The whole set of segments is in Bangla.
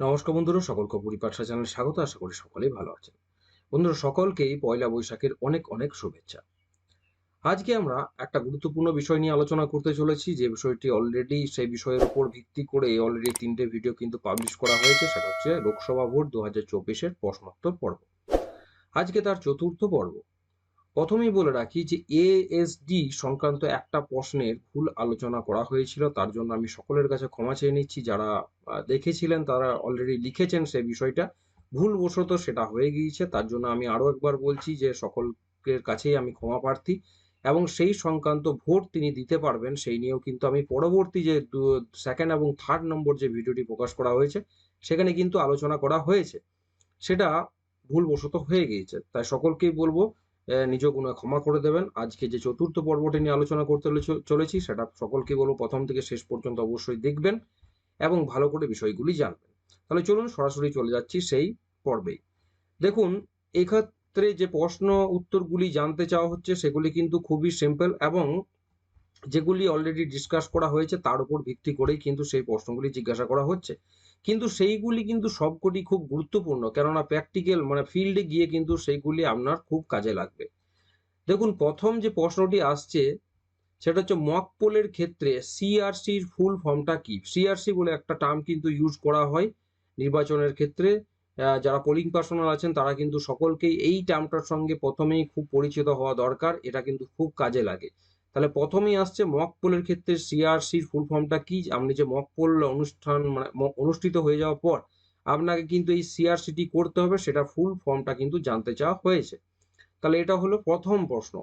নমস্কার বন্ধুরা, সকলকে পরিপাঠা চ্যানেল স্বাগত। আশা করি সকলেই ভালো আছেন। বন্ধুরা, সকলকেই পয়লা বৈশাখের অনেক অনেক শুভেচ্ছা। আজকে আমরা একটা গুরুত্বপূর্ণ বিষয় নিয়ে আলোচনা করতে চলেছি। যে বিষয়টি অলরেডি সেই বিষয়ের উপর ভিত্তি করে অলরেডি তিনটে ভিডিও কিন্তু পাবলিশ করা হয়েছে। সেটা হচ্ছে লোকসভা ভোট দু হাজার চব্বিশের প্রশ্নোত্তর পর্ব। আজকে তার চতুর্থ পর্ব। প্রথমেই বলে রাখি যে এএসডি সংক্রান্ত একটা প্রশ্নের ভুল আলোচনা করা হয়েছিল, তার জন্য আমি সকলের কাছে ক্ষমা চেয়ে নিচ্ছি। যারা দেখেছিলেন, তারা অলরেডি লিখেছেন সেই বিষয়টা। ভুলবশত সেটা হয়ে গিয়েছে, তার জন্য আমি আরও একবার বলছি যে সকলের কাছেই আমি ক্ষমা প্রার্থী এবং সেই সংক্রান্ত ভোট তিনি দিতে পারবেন, সেই নিয়েও কিন্তু আমি পরবর্তী যে সেকেন্ড এবং থার্ড নম্বর যে ভিডিওটি প্রকাশ করা হয়েছে, সেখানে কিন্তু আলোচনা করা হয়েছে। সেটা ভুলবশত হয়ে গিয়েছে। তাই সকলকেই বলব আহ, কোনো ক্ষমা করে দেবেন। আজকে যে চতুর্থ পর্বটি নিয়ে আলোচনা করতে চলেছি সেটা সকলকে বলব প্রথম থেকে শেষ পর্যন্ত অবশ্যই দেখবেন এবং ভালো করে বিষয়গুলি জানবেন। তাহলে চলুন সরাসরি চলে যাচ্ছি সেই পর্বেই। দেখুন এক্ষেত্রে যে প্রশ্ন উত্তরগুলি জানতে চাওয়া হচ্ছে সেগুলি কিন্তু খুবই সিম্পল এবং যেগুলি অলরেডি ডিসকাস করা হয়েছে, তার উপর ভিত্তি করেই কিন্তু সেই প্রশ্নগুলি জিজ্ঞাসা করা হচ্ছে। কিন্তু সেইগুলি কিন্তু সবকটি খুব গুরুত্বপূর্ণ, কেননা প্র্যাকটিক্যাল মানে ফিল্ডে গিয়ে কিন্তু সেইগুলি আপনার খুব কাজে লাগবে। দেখুন, প্রথম যে প্রশ্নটি আসছে, সেটা হচ্ছে মক পোলের ক্ষেত্রে সিআরসির ফুল ফর্মটা কি? সিআরসি বলে একটা টার্ম কিন্তু ইউজ করা হয় নির্বাচনের ক্ষেত্রে। যারা পোলিং পার্সোনাল আছেন, তারা কিন্তু সকলকেই এই টার্মটার সঙ্গে প্রথমেই খুব পরিচিত হওয়া দরকার, এটা কিন্তু খুব কাজে লাগে। তাহলে প্রথমেই আসছে মক পোলের ক্ষেত্রে সিআরসির ফুল ফর্মটা কি? আপনি যে মক পোল অনুষ্ঠান মানে অনুষ্ঠিত হয়ে যাওয়ার পর আপনাকে কিন্তু এই সিআরসিটি করতে হবে, সেটা ফুল ফর্মটা কিন্তু জানতে চাওয়া হয়েছে। তাহলে এটা হলো প্রথম প্রশ্ন।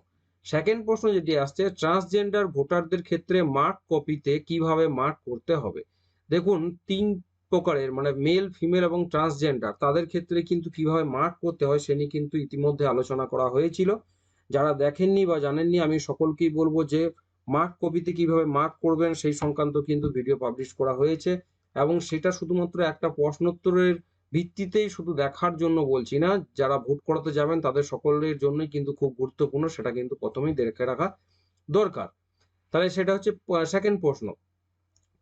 সেকেন্ড প্রশ্ন যেটি আসছে ট্রান্সজেন্ডার ভোটারদের ক্ষেত্রে মার্ক কপিতে কীভাবে মার্ক করতে হবে? দেখুন, তিন প্রকারের মানে মেল ফিমেল এবং ট্রান্সজেন্ডার তাদের ক্ষেত্রে কিন্তু কীভাবে মার্ক করতে হয়, সে নিয়ে কিন্তু ইতিমধ্যে আলোচনা করা হয়েছিল। যারা দেখেননি বা জানেননি, আমি সকলকেই বলব যে মার্ক কপিতে কীভাবে মার্ক করবেন সেই সংক্রান্ত কিন্তু ভিডিও পাবলিশ করা হয়েছে এবং সেটা শুধুমাত্র একটা প্রশ্নোত্তরের ভিত্তিতেই শুধু দেখার জন্য বলছি না, যারা ভোট করাতে যাবেন তাদের সকলের জন্যই কিন্তু খুব গুরুত্বপূর্ণ, সেটা কিন্তু প্রথমেই দেখে রাখা দরকার। তাহলে সেটা হচ্ছে সেকেন্ড প্রশ্ন।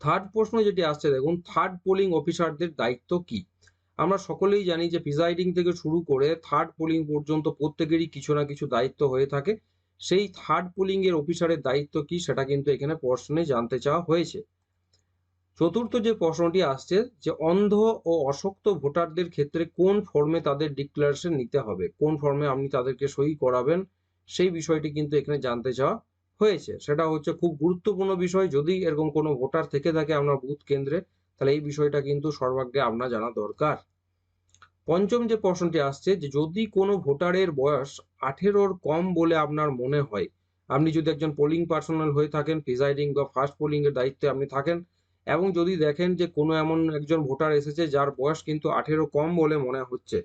থার্ড প্রশ্ন যেটি আসছে, দেখুন থার্ড পোলিং অফিসারদের দায়িত্ব কি? আমরা সকলেই জানি যে প্রিজাইডিং থেকে শুরু করে থার্ড পোলিং পর্যন্ত প্রত্যেকেরই কিছু না কিছু দায়িত্ব হয়ে থাকে। সেই থার্ড পোলিং এর অফিসারের দায়িত্ব কি সেটা কিন্তু এখানে প্রশ্নে জানতে চাওয়া হয়েছে। চতুর্থ যে প্রশ্নটি আসছে যে অন্ধ ও অশক্ত ভোটারদের ক্ষেত্রে কোন ফর্মে তাদের ডিক্লারেশন নিতে হবে? কোন ফর্মে আপনি তাদেরকে সই করাবেন? সেই বিষয়টি কিন্তু এখানে জানতে চাওয়া হয়েছে। সেটা হচ্ছে খুব গুরুত্বপূর্ণ বিষয়। যদি এরকম কোনো ভোটার থেকে থাকে আপনার বুথ কেন্দ্রে তাহলে এই বিষয়টা কিন্তু সর্বাগ্রে আপনার জানা দরকার। পঞ্চম যে প্রশ্নটি আসছে যে, যদি কোনো ভোটারের বয়স আঠেরোর কম বলে আপনার মনে হয়, আপনি যদি একজন পোলিং পার্সোনাল হয়ে থাকেন প্রিজাইডিং বা ফার্স্ট পোলিং এর দায়িত্বে আপনি থাকেন, এবং যদি দেখেন যে কোনো এমন একজন ভোটার এসেছে যার বয়স কিন্তু আঠেরো কম বলে মনে হচ্ছে,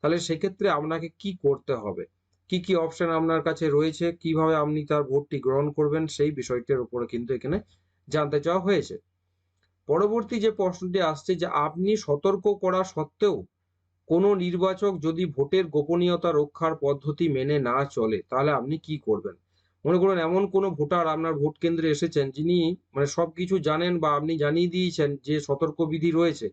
তাহলে সেক্ষেত্রে আপনাকে কি করতে হবে? কি কি অপশন আপনার কাছে রয়েছে? কীভাবে আপনি তার ভোটটি গ্রহণ করবেন? সেই বিষয়টির উপরে কিন্তু এখানে জানতে চাওয়া হয়েছে। পরবর্তী যে প্রশ্নটি আসছে যে আপনি সতর্ক করা সত্ত্বেও কোনো নির্বাচক যদি ভোটের গোপনীয়তা রক্ষার পদ্ধতি মেনে না চলে, তাহলে আপনি কি করবেন? মনে করুন, এমন কোনো ভোটার আপনার ভোট কেন্দ্রে এসেছেন যিনি মানে সবকিছু জানেন বা আপনি জানিয়ে দিয়েছেন যে সতর্কবিধি রয়েছে,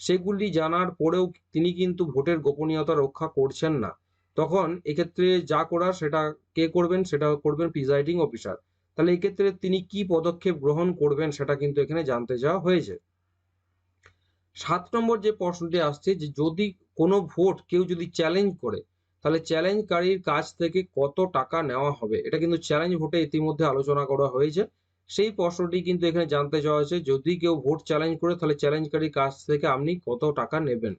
সেগুলি জানার পরেও তিনি কিন্তু ভোটের গোপনীয়তা রক্ষা করছেন না। তখন এক্ষেত্রে যা করার সেটা কে করবেন? সেটা করবেন প্রিজাইডিং অফিসার। তাহলে এক্ষেত্রে তিনি কি পদক্ষেপ গ্রহণ করবেন সেটা কিন্তু এখানে জানতে চাওয়া হয়েছে। সাত নম্বর যে প্রশ্নটি আসছে যে যদি কোনো ভোট কেউ যদি চ্যালেঞ্জ করে, তাহলে চ্যালেঞ্জকারীর কাছ থেকে কত টাকা নেওয়া হবে? এটা কিন্তু চ্যালেঞ্জ ভোটে ইতিমধ্যে আলোচনা করা হয়েছে। সেই প্রশ্নটি কিন্তু এখানে জানতে চাওয়া হয়েছে, যদি কেউ ভোট চ্যালেঞ্জ করে, তাহলে চ্যালেঞ্জকারীর কাছ থেকে আপনি কত টাকা নেবেন?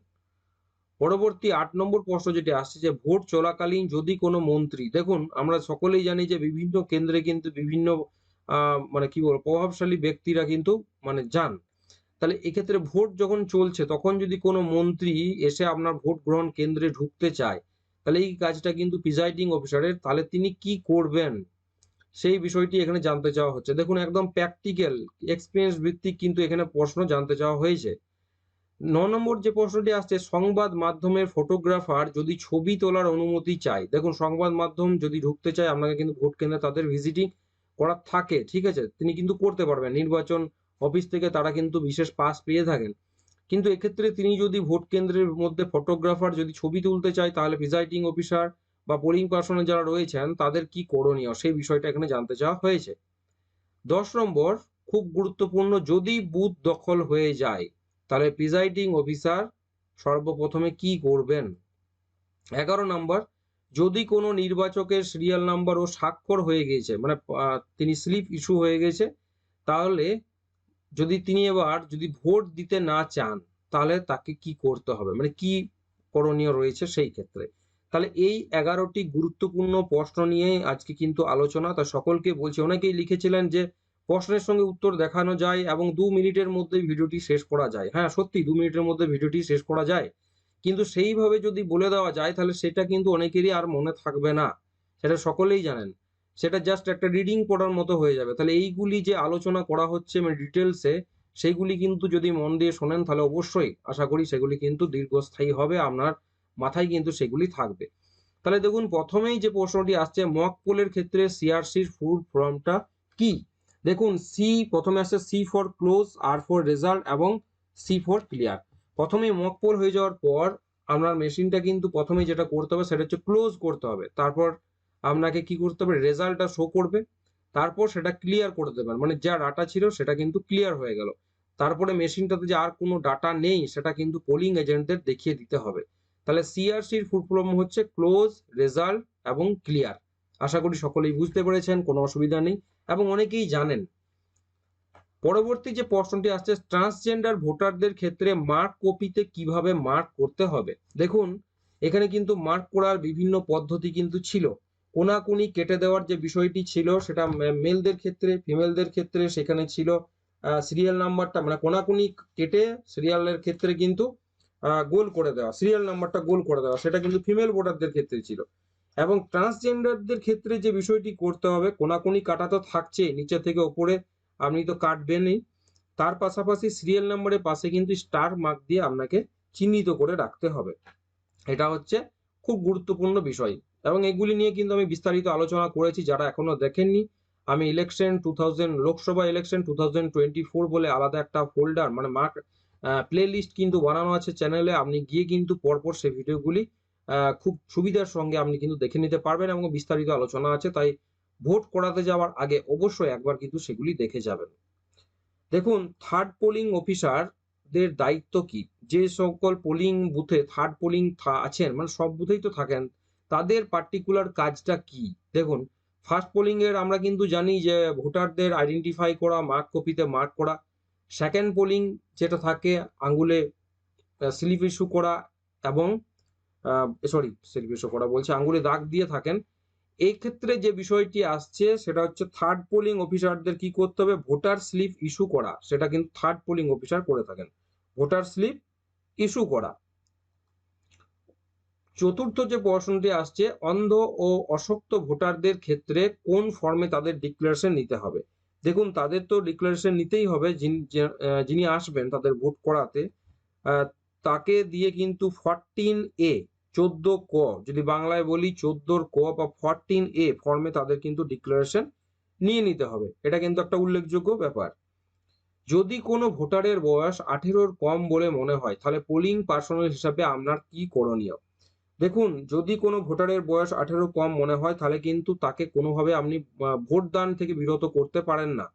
পরবর্তী আট নম্বর প্রশ্ন যেটি আসছে যে ভোট চলাকালীন যদি কোনো মন্ত্রী, দেখুন আমরা সকলেই জানি যে বিভিন্ন কেন্দ্রে কিন্তু বিভিন্ন মানে কি বলব, প্রভাবশালী ব্যক্তিরা কিন্তু মানে যান। তাহলে এক্ষেত্রে ভোট যখন চলছে, তখন যদি কোনো মন্ত্রী এসে আপনার ভোট গ্রহণ কেন্দ্রে ঢুকতে চায়, তাহলে এই কাজটা কিন্তু প্রিজাইডিং অফিসারের, তাহলে তিনি কি করবেন? সেই বিষয়টি এখানে জানতে চাওয়া হচ্ছে। দেখুন, একদম প্র্যাকটিক্যাল এক্সপিরিয়েন্স ভিত্তিক কিন্তু এখানে প্রশ্ন জানতে চাওয়া হয়েছে। ন নম্বর যে প্রশ্নটি আসছে, সংবাদ মাধ্যমের ফটোগ্রাফার যদি ছবি তোলার অনুমতি চায়, দেখুন সংবাদ মাধ্যম যদি ঢুকতে চায়, আপনাকে কিন্তু ভোট কেন্দ্রে তাদের ভিজিটিং করার থাকে, ঠিক আছে? তিনি কিন্তু করতে পারবেন, নির্বাচন অফিস থেকে তারা কিন্তু বিশেষ পাস পেয়ে থাকেন। কিন্তু এক্ষেত্রে তিনি যদি ভোট কেন্দ্রের মধ্যে ফটোগ্রাফার যদি ছবি তুলতে চায়, তাহলে প্রিজাইডিং অফিসার বা পোলিং পার্সনে যারা রয়েছেন, তাদের কি করণীয়? সেই বিষয়টা এখানে জানতে চাওয়া হয়েছে। দশ নম্বর, খুব গুরুত্বপূর্ণ, যদি বুথ দখল হয়ে যায় তাহলে প্রিজাইডিং অফিসার সর্বপ্রথমে কি করবেন? এগারো নম্বর যদি কোনো নির্বাচকের সিরিয়াল নাম্বার ও স্বাক্ষর হয়ে গিয়েছে মানে তিনি স্লিপ ইস্যু হয়ে গেছে, তাহলে যদি তিনি এবার যদি ভোট দিতে না চান, তাহলে তাকে কি করতে হবে? মানে কি করণীয় রয়েছে সেই ক্ষেত্রে? তাহলে এই এগারোটি গুরুত্বপূর্ণ প্রশ্ন নিয়ে আজকে কিন্তু আলোচনা, তা সকলকে বলছি, অনেকেই লিখেছিলেন যে প্রশ্নের সঙ্গে উত্তর দেখানো যায় এবং দু মিনিটের মধ্যে ভিডিওটি শেষ করা যায়। হ্যাঁ সত্যি, দু মিনিটের মধ্যে ভিডিওটি শেষ করা যায়। কিন্তু সেইভাবে যদি বলে দেওয়া যায়, তাহলে সেটা কিন্তু অনেকেরই আর মনে থাকবে না। সেটা সকলেই জানেন। সেটা জাস্ট একটা রিডিং পড়ার মতো হয়ে যাবে। তাহলে এইগুলি যে আলোচনা করা হচ্ছে মানে ডিটেলসে সেইগুলি কিন্তু যদি মন দিয়ে শোনেন, তাহলে অবশ্যই আশা করি সেগুলি কিন্তু দীর্ঘস্থায়ী হবে, আপনার মাথায় কিন্তু সেগুলি থাকবে। তাহলে দেখুন, প্রথমেই যে প্রশ্নটি আসছে মক পোলের ক্ষেত্রে সিআরসির ফুল ফর্মটা কি? দেখুন সি প্রথমে আসছে C for close R for result এবং সি ফর ক্লিয়ার প্রথমে মক পোল হয়ে যাওয়ার পর আপনার মেশিনটা কিন্তু প্রথমে যেটা করতে হবে সেটা হচ্ছে ক্লোজ করতে হবে। তারপর আপনাকে কি করতে হবে? রেজাল্টটা শো করবে। তারপর সেটা ক্লিয়ার করে দেবেন। মানে যা ডাটা ছিল সেটা কিন্তু ক্লিয়ার হয়ে গেল। তারপরে মেশিনটাতে যে আর কোনো ডাটা নেই, সেটা কিন্তু পোলিং এজেন্টদের দেখিয়ে দিতে হবে। তাহলে সিআরসির ফুল ফর্ম হচ্ছে ক্লোজ রেজাল্ট এবং ক্লিয়ার আশা করি সকলেই বুঝতে পেরেছেন, কোনো অসুবিধা নেই, এবং অনেকেই জানেন। পরবর্তী যে প্রশ্নটি আসছে ট্রান্সজেন্ডার ভোটারদের ক্ষেত্রে মার্ক কপিতে কীভাবে মার্ক করতে হবে? দেখুন, এখানে কিন্তু মার্ক করার বিভিন্ন পদ্ধতি কিন্তু ছিল। কোনাকুনি কেটে দেওয়ার যে বিষয়টি ছিল, সেটা মেলদের ক্ষেত্রে ফিমেলদের ক্ষেত্রে সেখানে ছিল। সিরিয়াল নাম্বারটা মানে কোনাকুনি কেটে সিরিয়ালের ক্ষেত্রে কিন্তু গোল করে দেওয়া সিরিয়াল নাম্বারটা গোল করে দেওয়া, সেটা কিন্তু ফিমেল ভোটারদের ক্ষেত্রে ছিল। এবং ট্রান্সজেন্ডারদের ক্ষেত্রে যে বিষয়টি করতে হবে, কোনাকুনি কাটা তো থাকছে নিচে থেকে ওপরে আপনি তো কাটবেনই। তার পাশাপাশি সিরিয়াল নাম্বারের পাশে কিন্তু স্টার মার্ক দিয়ে আপনাকে চিহ্নিত করে রাখতে হবে। এটা হচ্ছে খুব গুরুত্বপূর্ণ বিষয় এবং এগুলি নিয়ে কিন্তু আমি বিস্তারিত আলোচনা করেছি, যারা এখনও দেখেননি। আমি election to Lok Sabha election to বলে আলাদা একটা ফোল্ডার মানে মার্ক প্লে লিস্ট কিন্তু বানানো আছে চ্যানেলে আপনি গিয়ে কিন্তু পরপর সেই ভিডিওগুলি খুব সুবিধার সঙ্গে আপনি কিন্তু দেখে নিতে পারবেন এবং বিস্তারিত আলোচনা আছে, তাই ভোট করাতে যাওয়ার আগে অবশ্যই একবার কিন্তু সেগুলি দেখে যাবেন। দেখুন থার্ড পোলিং অফিসারদের দায়িত্ব কি? যে সকল পোলিং বুথে থার্ড পোলিং আছেন মানে সব বুথেই তো থাকেন, তাদের পার্টিকুলার কাজটা কি? দেখুন ফার্স্ট পোলিং এর আমরা কিন্তু জানি যে ভোটারদের আইডেন্টিফাই করা মার্ক কপিতে মার্ক করা সেকেন্ড পোলিং যেটা থাকে আঙ্গুলে স্লিপ ইস্যু করা এবং সরি ইস্যু করা বলছে, আঙ্গুলে দাগ দিয়ে থাকেন। এই ক্ষেত্রে যে বিষয়টি আসছে, সেটা হচ্ছে থার্ড পোলিং অফিসারদের কি করতে হবে? ভোটার স্লিপ ইস্যু করা। সেটা কিন্তু থার্ড পোলিং অফিসার করে থাকেন। ভোটার স্লিপ ইস্যু করা। চতুর্থ যে প্রশ্নটি আসছে, অন্ধ ও অশক্ত ভোটারদের ক্ষেত্রে কোন ফর্মে তাদের ডিক্লারেশন নিতে হবে? দেখুন, তাদের তো ডিক্লারেশন নিতেই হবে। যিনি- আসবেন তাদের ভোট করাতে তাকে দিয়ে কিন্তু ফরটিন এ চোদ্দ ক, যদি বাংলায় বলি চোদ্দোর ক বা ফরটিন এ ফর্মে তাদের কিন্তু ডিক্লারেশন নিয়ে নিতে হবে। এটা কিন্তু একটা উল্লেখযোগ্য ব্যাপার। যদি কোনো ভোটারের বয়স আঠেরোর কম বলে মনে হয়, তাহলে পোলিং পার্সোনাল হিসাবে আপনার কি করণীয়? দেখুন, যদি কোনো ভোটারের বয়স আঠেরো কম মনে হয়, তাহলে কিন্তু তাকে কোনোভাবে আপনি ভোটদান থেকে বিরত করতে পারেন না।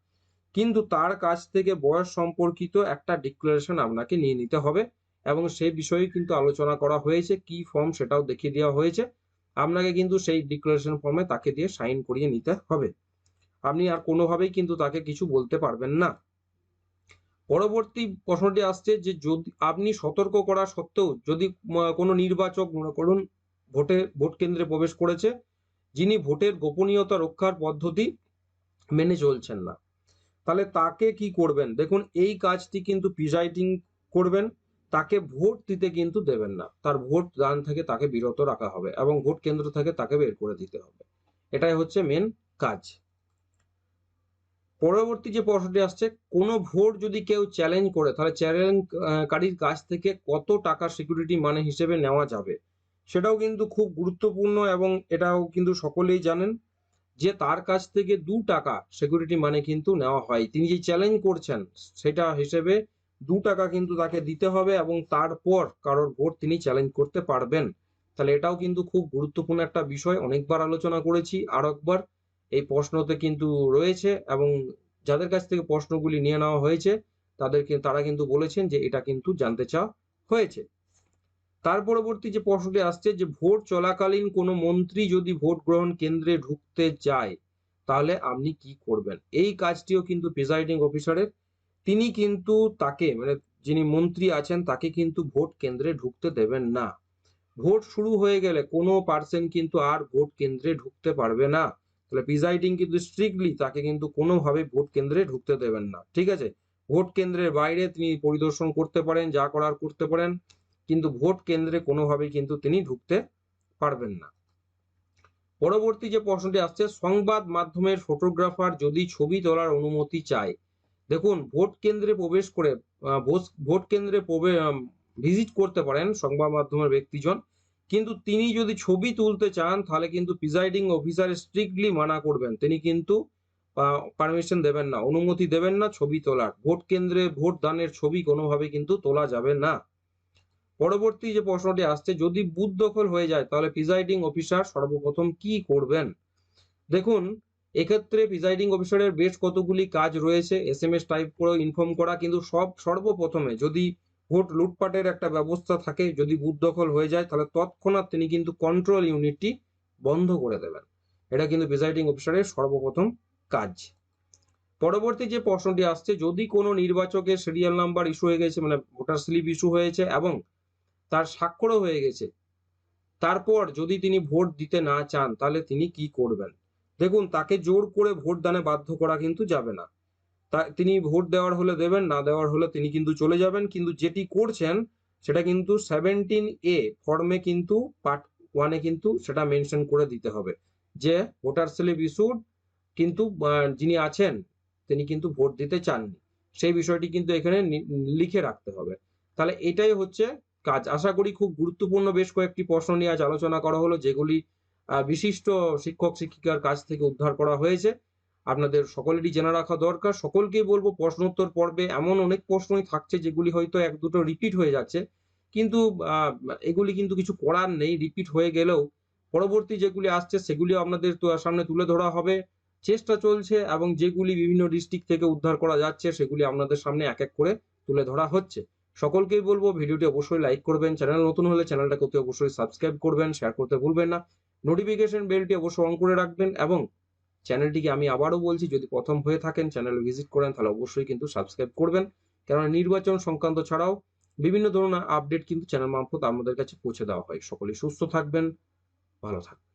কিন্তু তার কাছ থেকে বয়স সম্পর্কিত একটা ডিক্লারেশন আপনাকে নিয়ে নিতে হবে। এবং সেই বিষয়ে কিন্তু আলোচনা করা হয়েছে, কি ফর্ম সেটাও দেখিয়ে দেওয়া হয়েছে। আপনাকে কিন্তু সেই ডিক্লারেশন ফর্মে তাকে দিয়ে সাইন করিয়ে নিতে হবে। আপনি আর কোনোভাবেই কিন্তু তাকে কিছু বলতে পারবেন না। পরবর্তী প্রশ্নটি আসছে যে যদি আপনি সতর্ক করা সত্ত্বেও যদি কোনো নির্বাচক, মনে করুন, ভোটে, ভোট কেন্দ্রে প্রবেশ করেছে, যিনি ভোটের গোপনীয়তা রক্ষার পদ্ধতি মেনে চলছেন না, তাহলে তাকে কি করবেন? দেখুন, এই কাজটি কিন্তু প্রিজাইডিং করবেন। তাকে ভোট দিতে কিন্তু দেবেন না। তার ভোট দান থেকে তাকে বিরত রাখা হবে এবং ভোট কেন্দ্র থেকে তাকে বের করে দিতে হবে। এটাই হচ্ছে মেন কাজ। পরবর্তী যে প্রশ্নটি আসছে, কোনো ভোট যদি কেউ চ্যালেঞ্জ করে, তাহলে চ্যালেঞ্জ কারীর কাছ থেকে কত টাকা সিকিউরিটি মানে হিসেবে নেওয়া যাবে, সেটাও কিন্তু খুব গুরুত্বপূর্ণ এবং এটাও কিন্তু সকলেই জানেন যে তার কাছ থেকে দু টাকা সিকিউরিটি মানে কিন্তু নেওয়া হয়। তিনি যে চ্যালেঞ্জ করছেন, সেটা হিসেবে দু টাকা কিন্তু তাকে দিতে হবে এবং তারপর কারোর ভোট তিনি চ্যালেঞ্জ করতে পারবেন। তাহলে এটাও কিন্তু খুব গুরুত্বপূর্ণ একটা বিষয়। অনেকবার আলোচনা করেছি আর একবার এই প্রশ্নতে কিন্তু রয়েছে এবং যাদের কাছ থেকে প্রশ্নগুলি নিয়ে নেওয়া হয়েছে, তাদেরকে, তারা কিন্তু বলেছেন যে এটা কিন্তু জানতে চাওয়া হয়েছে। তার পরবর্তী যে প্রশ্নটি আসছে যে ভোট চলাকালীন কোনো মন্ত্রী যদি ভোট গ্রহণ কেন্দ্রে ঢুকতে যায় তাহলে আপনি কি করবেন? এই কাজটিও কিন্তু প্রিসাইডিং অফিসারের তিনি কিন্তু তাকে মানে যিনি মন্ত্রী আছেন, তাকে কিন্তু ভোট কেন্দ্রে ঢুকতে দেবেন না। ভোট শুরু হয়ে গেলে কোনো পার্সন কিন্তু আর ভোট কেন্দ্রে ঢুকতে পারবে না। তাহলে প্রিসাইডিং কিন্তু স্ট্রিক্টলি তাকে কিন্তু কোনোভাবে ভোট কেন্দ্রে ঢুকতে দেবেন না। ঠিক আছে? ভোট কেন্দ্রের বাইরে তিনি পরিদর্শন করতে পারেন, যা করার করতে পারেন, কিন্তু ভোট কেন্দ্রে কোনোভাবেই কিন্তু তিনি ঢুকতে পারবেন না। পরবর্তী যে প্রশ্নটি আসছে, সংবাদ মাধ্যমের ফটোগ্রাফার যদি ছবি তোলার অনুমতি চায় দেখুন, ভোট কেন্দ্রে প্রবেশ করে ভোট কেন্দ্রে ভিজিট করতে পারেন সংবাদ মাধ্যমের ব্যক্তিজন। কিন্তু তিনি যদি ছবি তুলতে চান, তাহলে কিন্তু প্রিজাইডিং অফিসার স্ট্রিক্টলি মানা করবেন। তিনি কিন্তু পারমিশন দেবেন না, অনুমতি দেবেন না ছবি তোলার। ভোট কেন্দ্রে ভোট দানের ছবি কোনোভাবে কিন্তু তোলা যাবে না। পরবর্তী যে প্রশ্নটি আসছে, যদি বুথ দখল হয়ে যায়, তাহলে প্রিজাইডিং অফিসার সর্বপ্রথম কি করবেন? দেখুন এক্ষেত্রে প্রিজাইডিং অফিসারের বেশ কতগুলি কাজ রয়েছে এস এম এস টাইপ করে ইনফর্ম করা, কিন্তু সব, সর্বপ্রথমে যদি ভোট লুটপাটের একটা ব্যবস্থা থাকে, যদি বুথ দখল হয়ে যায়, তাহলে তৎক্ষণাৎ তিনি কিন্তু কন্ট্রোল ইউনিটটি বন্ধ করে দেবেন। এটা কিন্তু প্রিজাইডিং অফিসারের সর্বপ্রথম কাজ। পরবর্তী যে প্রশ্নটি আসছে, যদি কোনো নির্বাচকের সিরিয়াল নাম্বার ইস্যু হয়ে গেছে মানে ভোটার স্লিপ ইস্যু হয়েছে এবং তার স্বাক্ষরও হয়ে গেছে, তারপর যদি তিনি ভোট দিতে না চান, তাহলে তিনি কি করবেন? দেখুন, তাকে জোর করে ভোট দানে বাধ্য করা কিন্তু যাবে না। তা, তিনি ভোট দেওয়ার হলে দেবেন, না দেওয়ার হলে তিনি কিন্তু চলে যাবেন, কিন্তু যেটি করছেন, সেটা কিন্তু সেভেন্টিন এ ফর্মে কিন্তু পার্ট ওয়ানে কিন্তু সেটা মেনশন করে দিতে হবে। যে ভোটার স্লিপ ইস্যুড কিন্তু যিনি আছেন, তিনি কিন্তু ভোট দিতে চাননি। সেই বিষয়টি কিন্তু এখানে লিখে রাখতে হবে। তাহলে এটাই হচ্ছে কাজ। আশা করি খুব গুরুত্বপূর্ণ বেশ কয়েকটি প্রশ্ন নিয়ে আজ আলোচনা করা হলো, যেগুলি বিশিষ্ট শিক্ষক, শিক্ষিকার কাছ থেকে উদ্ধার করা হয়েছে। আপনাদের সকলেরই জেনে রাখা দরকার। সকলকেই বলব, প্রশ্নোত্তর পর্বে এমন অনেক প্রশ্নই থাকছে, যেগুলি হয়তো এক দুটো রিপিট হয়ে যাচ্ছে। কিন্তু এগুলি কিন্তু কিছু করার নেই রিপিট হয়ে গেলেও। পরবর্তী যেগুলি আসছে সেগুলি আপনাদের সামনে তুলে ধরা হবে। চেষ্টা চলছে এবং যেগুলি বিভিন্ন ডিস্ট্রিক্ট থেকে উদ্ধার করা যাচ্ছে, সেগুলি আপনাদের সামনে এক এক করে তুলে ধরা হচ্ছে। সকলকেই বলব, ভিডিওটি অবশ্যই লাইক করবেন। চ্যানেল নতুন হলে চ্যানেলটাকে অতি অবশ্যই সাবস্ক্রাইব করবেন শেয়ার করতে ভুলবেন না। নোটিফিকেশন বেলটি অবশ্যই অন করে রাখবেন এবং চ্যানেলটিকে আমি আবারও বলছি, যদি প্রথম হয়ে থাকেন চ্যানেল ভিজিট করেন, তাহলে অবশ্যই কিন্তু সাবস্ক্রাইব করবেন। কেননা নির্বাচন সংক্রান্ত ছাড়াও বিভিন্ন ধরনের আপডেট কিন্তু চ্যানেল মারফত আমাদের কাছে পৌঁছে দেওয়া হয়। সকলে সুস্থ থাকবেন, ভালো থাকবেন।